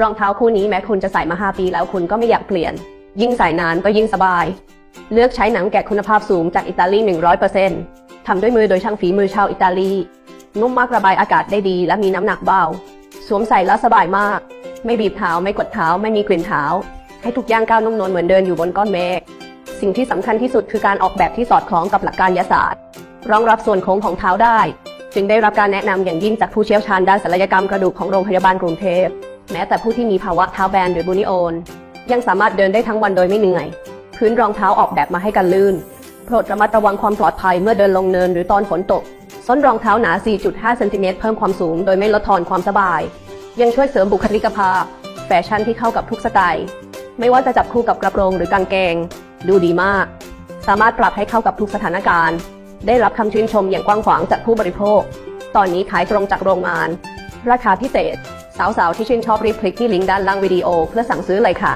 รองเท้าคู่นี้แม้คุณจะใส่มา 5 ปีแล้วคุณก็ไม่อยากเปลี่ยน ยิ่งใส่นานก็ยิ่งสบาย เลือกใช้หนังแกะคุณภาพสูงจากอิตาลี 100%ทำด้วยมือโดยช่างฝีมือชาวอิตาลี นุ่มมากระบายอากาศได้ดีและมีน้ำหนักเบา สวมใส่แล้วสบายมาก ไม่บีบเท้าไม่กดเท้าไม่มีกลิ่นเท้า ให้ทุกย่างก้าวนุ่มนวลเหมือนเดินอยู่บนก้อนเมฆ สิ่งที่สำคัญที่สุดคือการออกแบบที่สอดคล้องกับหลักการยศาสตร์ รองรับส่วนโค้งของเท้าได้ จึงได้รับการแนะนำอย่างยิ่งจากผู้เชี่ยวชาญด้านศัลยกรรมกระดูกของโรงพยาบาลกรุงเทพ แม้แต่ผู้ที่มีภาวะเท้าแบนหรือบูนิโอน ยังสามารถเดินได้ทั้งวันโดยไม่เหนื่อย พื้นรองเท้าออกแบบมาให้กันลื่น โปรดระมัดระวังความปลอดภัยเมื่อเดินลงเนินหรือตอนฝนตก ส้นรองเท้าหนา 4.5 เซนติเมตรเพิ่มความสูงโดยไม่ลดทอนความสบาย ยังช่วยเสริมบุคลิกภาพ แฟชั่นที่เข้ากับทุกสไตล์ไม่ว่าจะจับคู่กับกระโปรงหรือกางเกง ดูดีมาก สามารถปรับให้เข้ากับทุกสถานการณ์ ได้รับคำชื่นชมอย่างกว้างขวางจากผู้บริโภค ตอนนี้ขายตรงจากโรงงาน ราคาพิเศษ สาวๆ ที่ชื่นชอบรีบคลิกที่ลิงก์ด้านล่างวิดีโอเพื่อสั่งซื้อเลยค่ะ